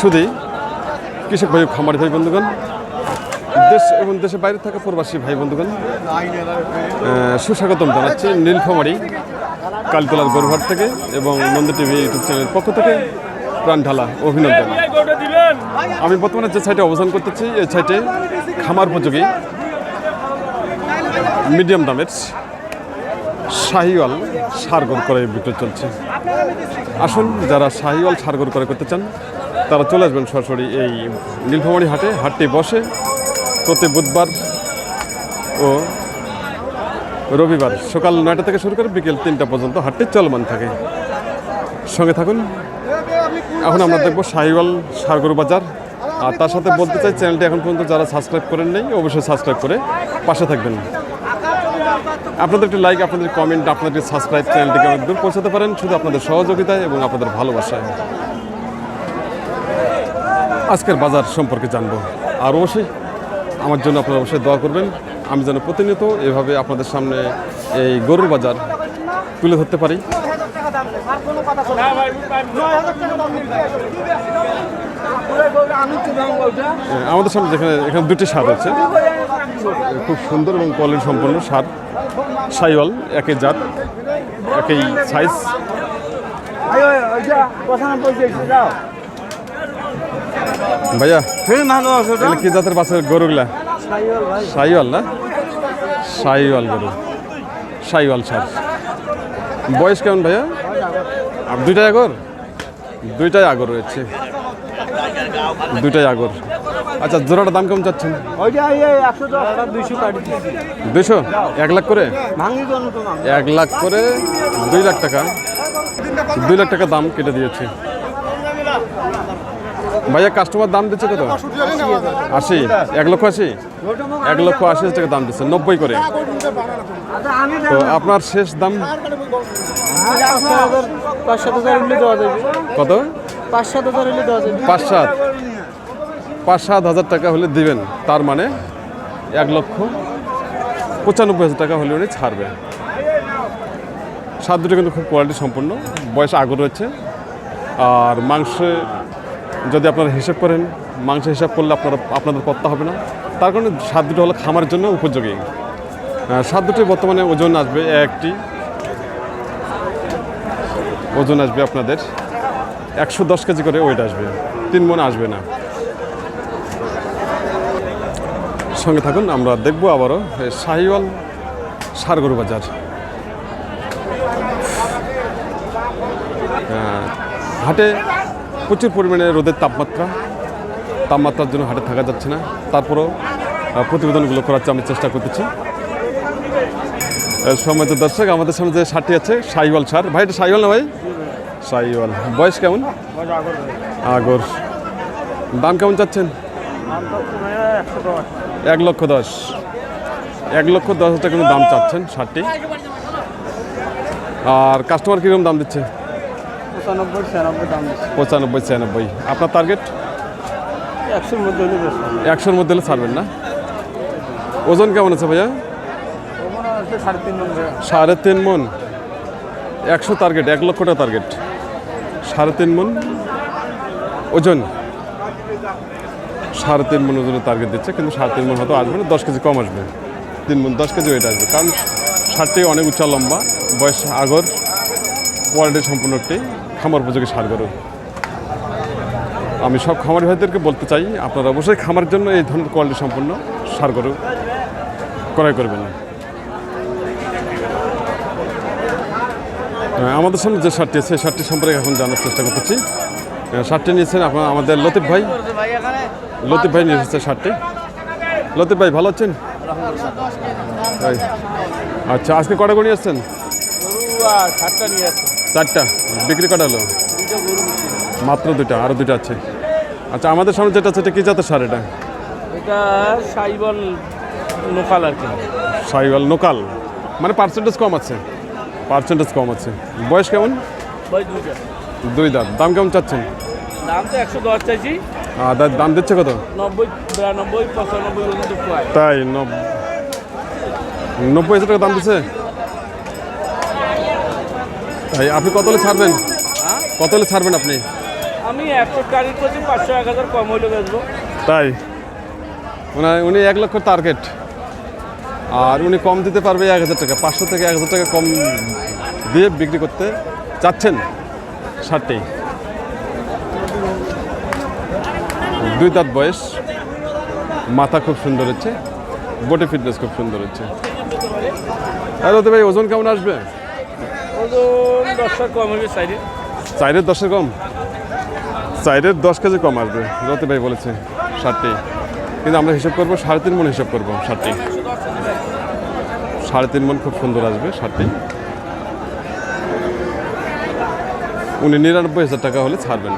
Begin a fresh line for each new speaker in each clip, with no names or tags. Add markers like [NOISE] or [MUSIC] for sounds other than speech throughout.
শুধুই কৃষক ভাই, খামারি ভাই, বন্ধুগণ, দেশ এবং দেশের বাইরে থাকা প্রবাসী ভাই, বন্ধুগণ সুস্বাগতম জানাচ্ছি নীলফামারি কালতলার গরুহাট থেকে এবং নন্দ টিভি ইউটিউব চ্যানেলের পক্ষ থেকে প্রাণ ঢালা অভিনন্দন। আমি বর্তমানে যে সাইটে অবস্থান করতেছি, এই সাইটে খামার উপযোগী মিডিয়াম দামের শাহিওয়াল সারগর করে বিক্রি চলছে। আসুন, যারা শাহিওয়াল সারগর করে করতে চান তারা চলে আসবেন সরাসরি এই নীলফামারী হাটে। হাটটি বসে প্রতি বুধবার ও রবিবার সকাল নয়টা থেকে শুরু করে বিকেল তিনটা পর্যন্ত হাটটি চলমান থাকে। সঙ্গে থাকুন। এখন আমরা দেখব শাহিওয়াল সারগরু বাজার। আর তার সাথে বলতে চাই, চ্যানেলটি এখন পর্যন্ত যারা সাবস্ক্রাইব করেন নেই, অবশ্যই সাবস্ক্রাইব করে পাশে থাকবেন। আপনাদের একটি লাইক আপনাদের কমেন্ট আপনাদের সাবস্ক্রাইব চ্যানেলটিকে অনেক দূর পৌঁছাতে পারেন। শুধু আপনাদের সহযোগিতায় এবং আপনাদের ভালোবাসায়। আজকের বাজার সম্পর্কে জানব। আর অবশ্যই আমার জন্য আপনারা অবশ্যই দোয়া করবেন। আমি যেন প্রতিনিয়ত এভাবে আপনাদের সামনে এই গরুর বাজার তুলে ধরতে পারি। আমাদের সামনে যেখানে এখানে দুটি সার আছে খুব সুন্দর এবং কোয়ালিটি সম্পন্ন সার। সাইওয়াল, একই জাত, একই সাইজ ভাইয়া এগুলো কি জাতের বাসের গরুগুলা? সাইওয়াল না? সাইওয়াল গরু। সাইওয়াল সার বয়স কেমন ভাইয়া? আর দুইটাই আগর? দুইটাই আগর রয়েছে দুইটাই আগর। আচ্ছা জোড়াটার দাম কেমন চাচ্ছেন? দুইশো এক লাখ করে? এক লাখ করে দুই লাখ টাকা। দুই লাখ টাকা দাম কেটে দিয়েছে। ভাইয়া কাস্টমার দাম দিচ্ছে কত? আশি, এক লক্ষ আশি? এক লক্ষ আশি হাজার টাকা দাম দিচ্ছে, নব্বই করে। তো আপনার শেষ দাম? কত?
পাঁচ সাত। হাজার দেওয়া যাবে
পাঁচ সাত পাঁচ সাত হাজার টাকা হলে দিবেন, তার মানে এক লক্ষ পঁচানব্বই হাজার টাকা হলে উনি ছাড়বে। সাত দুটো কিন্তু খুব কোয়ালিটি সম্পূর্ণ, বয়স আগর রয়েছে। আর মাংস যদি আপনারা হিসেব করেন মাংস হিসাব করলে আপনারা, আপনাদের পত্তা হবে না। তার কারণে স্বাদ দুটো হলো খামারের জন্য উপযোগী। স্বাদ দুটি বর্তমানে ওজন আসবে, একটি ওজন আসবে আপনাদের। একশো দশ কেজি করে ওয়েট আসবে। তিন মন আসবে না। সঙ্গে থাকুন, আমরা দেখব আবারও শাহিওয়াল সারগরু বাজার। হাটে প্রচুর পরিমাণে রোদের তাপমাত্রা। তাপমাত্রার জন্য হাটে থাকা যাচ্ছে না। তারপরেও প্রতিবেদনগুলো করার আমি চেষ্টা করতেছি। সময় তো দর্শক, আমাদের সামনে যে সারটি আছে, সাইওয়াল সার। ভাই, এটা সাইওয়াল না ভাই? সাইওয়াল। বয়স কেমন? আগর। দাম কেমন চাচ্ছেন? এক লক্ষ দশ। এক লক্ষ দশ হাজার টাকা দাম চাচ্ছেন শার্টটি আর কাস্টমার কীরকম দাম দিচ্ছে?
পঁচানব্বই ছিয়ানব্বই
আপনার টার্গেট
একশোর মধ্যে হলে
একশোর মধ্যে হলে ছাড়বেন না? ওজন কেমন আছে ভাইয়া?
সাড়ে তিন মন
মন। একশো টার্গেট এক লক্ষ টাকা টার্গেট সাড়ে তিন মন। ওজন? সাড়ে তিন মন ওজনের টার্গেট দিচ্ছে কিন্তু সাড়ে তিন মন হয়তো আসবে না দশ কেজি কম আসবে। তিন মন দশ কেজি ওয়েট আসবে। কারণ ষাটটি অনেক উচ্চা লম্বা বয়স আগর কোয়ালিটি সম্পূর্ণ একটি। খামার উপযোগী সার গরু। আমি সব খামারি ভাইদেরকে বলতে চাই আপনারা অবশ্যই খামার জন্য এই ধরনের কোয়ালিটি সম্পন্ন সার গরু ক্রয় করবেন। আহ, আমাদের সামনে যে শার্টটি আছে সেই শার্টটি সম্পর্কে এখন জানার চেষ্টা করতেছি। শার্টটি নিয়েছেন আপনার আমাদের লতিফ ভাই। লতিফ ভাই নিয়ে এসেছে শার্টটি লতিফ ভাই ভালো আছেন। আচ্ছা আজকে কটা নিয়ে আসছেন?
সাতটা নিয়ে যাচ্ছে
চারটা বিক্রি কটা হলো মাত্র দুটা আরও দুটা আছে। আচ্ছা আমাদের সামনে যেটা আছে এটা কি জাতের সার এটা?
এটা সাইবল লোকাল আর কি।
সাইওয়াল লোকাল মানে পার্সেন্টেজ কম আছে। পার্সেন্টেজ কম আছে। বয়স কেমন? দুই দাঁত। দাম কেমন চাচ্ছেন?
দাম তো একশো দশ চাইছি।
আর দাম- দিচ্ছে কত?
নব্বই বিরানব্বই পঁচানব্বই
তাই নব- নব্বই হাজার টাকা দাম দিচ্ছে? তাই আপনি কত হলে ছাড়বেন?
হ্যাঁ
কত হলে ছাড়বেন আপনি?
আমি একশো টার্গেট করছি পাঁচশো এক হাজার কম হইলে বেচবো।
তাই? ওনার উনি এক লক্ষ টার্গেট আর উনি কম দিতে পারবে এক হাজার টাকা। পাঁচশো থেকে এক হাজার টাকা কম দিয়ে বিক্রি করতে চাচ্ছেন। ষাটটি দুই দাঁত বয়স। মাথা খুব সুন্দর হচ্ছে। বডি ফিটনেস খুব সুন্দর হচ্ছে। আর ওতে ভাই ওজন কেমন আসবে?
ওজন
চাইরের দশের কম? চাইরের দশ কেজি কম আসবে রতি ভাই বলেছে, ষাটটি। কিন্তু আমরা হিসাব করব, সাড়ে তিন মন হিসাব করব, ষাটটি। সাড়ে তিন মন খুব সুন্দর আসবে, ষাটটি। উনি নিরানব্বই হাজার টাকা হলে ছাড়বেন।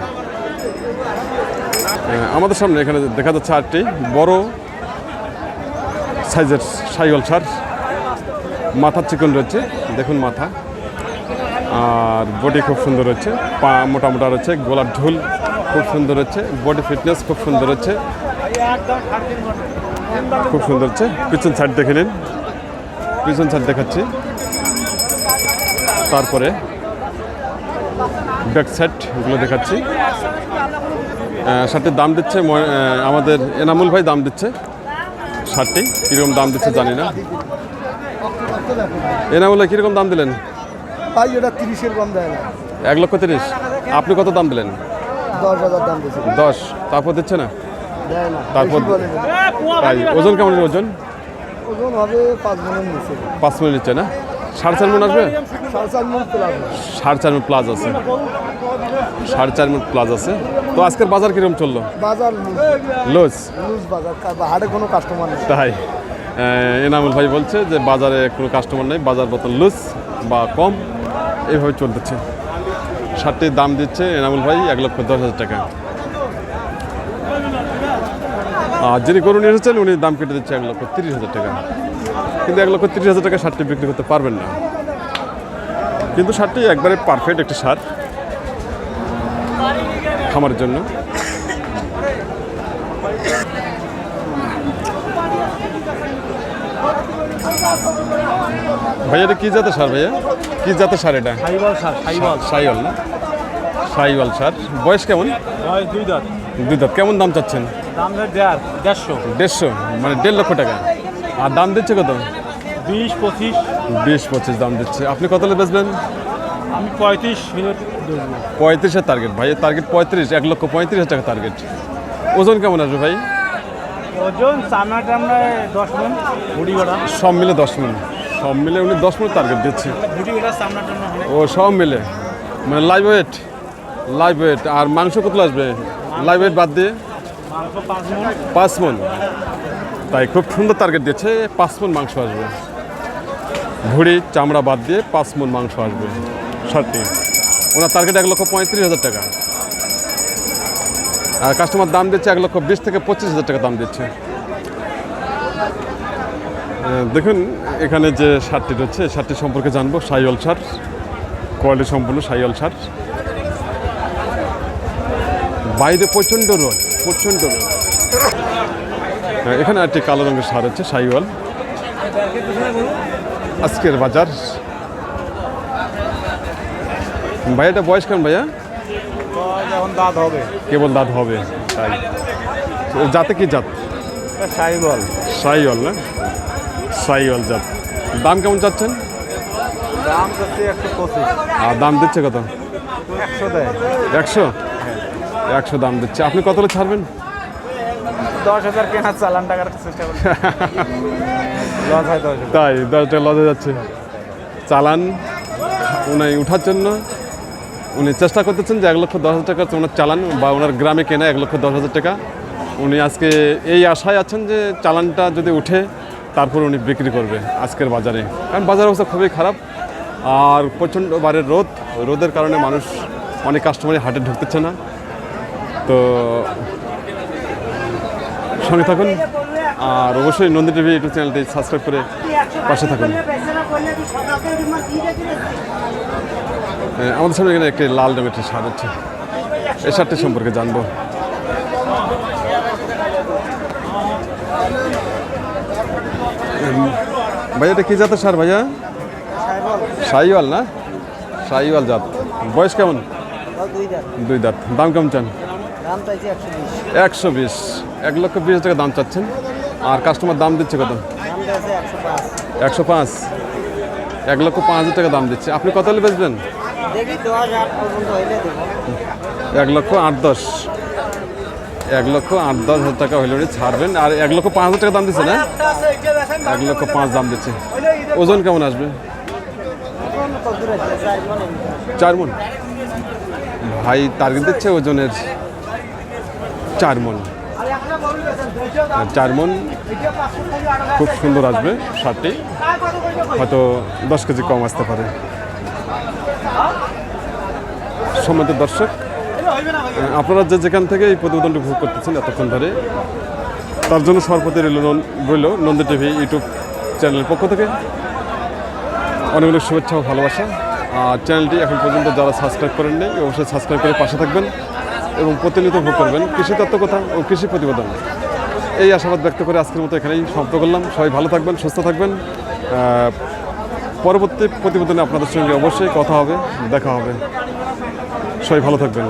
আমাদের সামনে এখানে দেখা যাচ্ছে আটটি, বড় সাইজের সাইগল সার মাথার চিকন রয়েছে, দেখুন মাথা। আর বডি খুব সুন্দর হচ্ছে, পা মোটা মোটা রয়েছে গোলাপ ঝুল খুব সুন্দর হচ্ছে বডি ফিটনেস খুব সুন্দর হচ্ছে। খুব সুন্দর হচ্ছে। পিছন সাইড দেখে নিন। পিছন সাইড দেখাচ্ছি। তারপরে ব্যাক সাইডগুলো দেখাচ্ছি। শার্টটির দাম দিচ্ছে আমাদের এনামুল ভাই দাম দিচ্ছে। শার্টটি কীরকম দাম দিচ্ছে জানি না। এনামুল ভাই, কীরকম দাম দিলেন?
ভাই ওটা তিরিশের কম দেয় না।
এক লক্ষ তিরিশ। আপনি কত দাম দিলেন?
দশ হাজার দাম দিয়েছে।
দশ। তারপর দিচ্ছে না?
দেয় না।
তারপর। তাই ওজন কেমন ওজন?
ওজন হবে পাঁচ মনের নিচে।
পাঁচ মিনিট নিচ্ছে না? সাড়ে চার মিনিট আসবে?
সাড়ে চার মন
সাড়ে চার মিনিট প্লাস আছে। সাড়ে চার মিনিট প্লাস আছে। তো আজকের বাজার কীরকম চলল?
বাজার লুজ।
লুজ
বাজার। হাটে কোনো কাস্টমার নেই।
তাই। এনামুল ভাই বলছে যে বাজারে কোনো কাস্টমার নেই বাজার মতন লুজ বা কম। এইভাবে চলতেছে। শার্টটির দাম দিচ্ছে এনামুল ভাই এক লক্ষ দশ হাজার টাকা। আর যিনি গরু নিয়ে এসেছেন, উনি দাম কেটে দিচ্ছে এক লক্ষ তিরিশ হাজার টাকা। কিন্তু এক লক্ষ তিরিশ হাজার টাকা শার্টটি বিক্রি করতে পারবেন না। কিন্তু শার্টটি একবারে পারফেক্ট একটি শার্ট খামারের জন্য। ভাইয়া এটা কি জাতের সার ভাইয়া? কি জাতের সার এটা? সাইওয়াল না? সাইওয়াল সার। বয়স কেমন?
বয়স দুই দাঁত।
দুই দাঁত। কেমন দাম চাচ্ছেন?
দাম দেড় দেড়শো।
দেড়শো? মানে দেড় লক্ষ টাকা। আর দাম দিচ্ছে কত?
বিশ পঁচিশ।
বিশ পঁচিশ দাম দিচ্ছে। আপনি কত বেচবেন?
আমি পঁয়ত্রিশ মিনিট
পঁয়ত্রিশের টার্গেট ভাইয়ের টার্গেট পঁয়ত্রিশ এক লক্ষ পঁয়ত্রিশ হাজার টাকা টার্গেট ওজন কেমন আসবে ভাই?
ওজন চামড়া টামড়ায় দশ মন। গোড়া
সব মিলে দশ মিনিট সব মিলে উনি দশ মিনিট টার্গেট দিচ্ছে।
বুড়ি গোড়া চামড়া টামড়া
ও সব মিলে। মানে লাইভ ওয়েট লাইভ ওয়েট আর মাংস কত আসবে? লাইভ ওয়েট বাদ দিয়ে?
পাঁচ মন।
তাই খুব সুন্দর টার্গেট দিয়েছে পাঁচ মন মাংস আসবে। ভুড়ি চামড়া বাদ দিয়ে পাঁচ মন মাংস আসবে। সত্যি। ওনার টার্গেট এক লক্ষ পঁয়ত্রিশ হাজার টাকা। কাস্টমার দাম দিচ্ছে এক লক্ষ বিশ থেকে পঁচিশ হাজার টাকা দাম দিচ্ছে। দেখুন, এখানে যে শার্টটি রয়েছে শার্টটি সম্পর্কে জানব। সাইওয়াল শার্ট, কোয়ালিটি সম্পূর্ণ সাইওয়াল শার্ট। বাইরে প্রচণ্ড রোদ প্রচণ্ড রোদ। এখানে একটি কালো রঙের সার হচ্ছে সাইওয়াল আজকের বাজার। ভাইয়া, এটা বয়স কেমন ভাইয়া?
এখন দাঁত হবে?
কেবল দাঁত হবে তাই। জাতে কি জাত?
সাইবল
সাইওয়াল। না? সাইওয়াল জাত। দাম কেমন চাচ্ছেন?
দাম হচ্ছে একশো পঁচিশ।
আর দাম দিচ্ছে কত?
একশো দেয়।
একশো? একশো দাম দিচ্ছে। আপনি কত ছাড়বেন?
দশ হাজার কেনার চালান টাকার চেষ্টা করি [LAUGHS] লস হয় দশ
তাই দশটা লজে যাচ্ছে। চালান উনি উঠার জন্য। উনি চেষ্টা করতেছেন যে এক লক্ষ দশ হাজার টাকা ওনার চালান বা ওনার গ্রামে কেনা এক লক্ষ দশ হাজার টাকা। উনি আজকে এই আশায় আছেন যে চালানটা যদি উঠে, তারপর উনি বিক্রি করবে আজকের বাজারে। কারণ বাজার অবস্থা খুবই খারাপ। আর প্রচণ্ড বারের রোদ। রোদের কারণে মানুষ অনেক কাস্টমারই হাটে ঢুকতেছে না। তো সঙ্গে থাকুন। আর অবশ্যই নন্দী টিভি ইউটিউব চ্যানেলটি সাবস্ক্রাইব করে পাশে থাকুন। আমাদের সামনে এখানে একটি লাল রঙের একটি সার আছে। এই সারটি সম্পর্কে জানব। ভাইয়া, এটা কি জাতের সার ভাইয়া? সাইওয়াল না? সাইওয়াল জাত। বয়স কেমন?
দুই
দাঁত। দাম কেমন চান?
একশো বিশ।
এক লক্ষ বিশ টাকা দাম চাচ্ছেন। আর কাস্টমার দাম দিচ্ছে কত?
একশো পাঁচ।
এক লক্ষ পাঁচ হাজার টাকা দাম দিচ্ছে। আপনি কত হলে বেচবেন? এক লক্ষ আট দশ। এক লক্ষ আট দশ হাজার টাকা হইলে ছাড়বেন। আর এক লক্ষ পাঁচ হাজার টাকা দাম দিচ্ছে না? এক লক্ষ পাঁচ দাম দিচ্ছে। ওজন কেমন আসবে?
চার মনে।
ভাই টার্গেট দিচ্ছে ওজনের চার মন। চার মন খুব সুন্দর আসবে শার্টটি হয়তো দশ কেজি কম আসতে পারে। সম্মানিত দর্শক আপনারা যে যেখান থেকে এই প্রতিবেদনটি উপভোগ করতেছেন এতক্ষণ ধরে, তার জন্য সর্বপ্রতি রইল নন- রইল নন্দী টিভি ইউটিউব চ্যানেলের পক্ষ থেকে। অনেক অনেক শুভেচ্ছা ও ভালোবাসা। আর চ্যানেলটি এখন পর্যন্ত যারা সাবস্ক্রাইব করেননি অবশ্যই সাবস্ক্রাইব করে পাশে থাকবেন এবং প্রতিনিয়ত ভোগ করবেন কৃষি তত্ত্ব কথা ও কৃষি প্রতিবেদন। এই আশাবাদ ব্যক্ত করে আজকের মতো এখানেই সমাপ্ত করলাম। সবাই ভালো থাকবেন, সুস্থ থাকবেন। পরবর্তী প্রতিবেদনে আপনাদের সঙ্গে অবশ্যই কথা হবে দেখা হবে। সবাই ভালো থাকবেন।